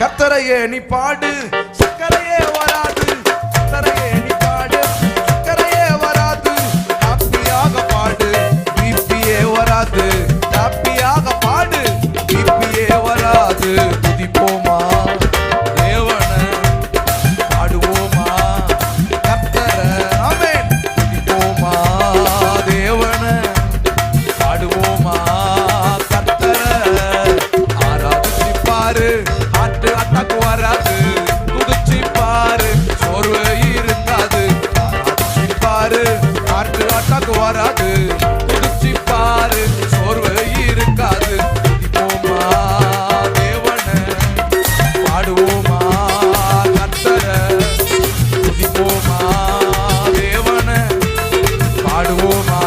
கத்தரையே நீ பாடு. தக்கு வராது. குதிச்சு பாரு சோர்வு இருக்காது. பாரு காற்று ஆட்டாக்கு வராது. குதிச்சு பாரு சோர்வு இருக்காது. போமா தேவன? பாடுவோமா கத்தர? துதிப்போமா தேவன? பாடுவோமா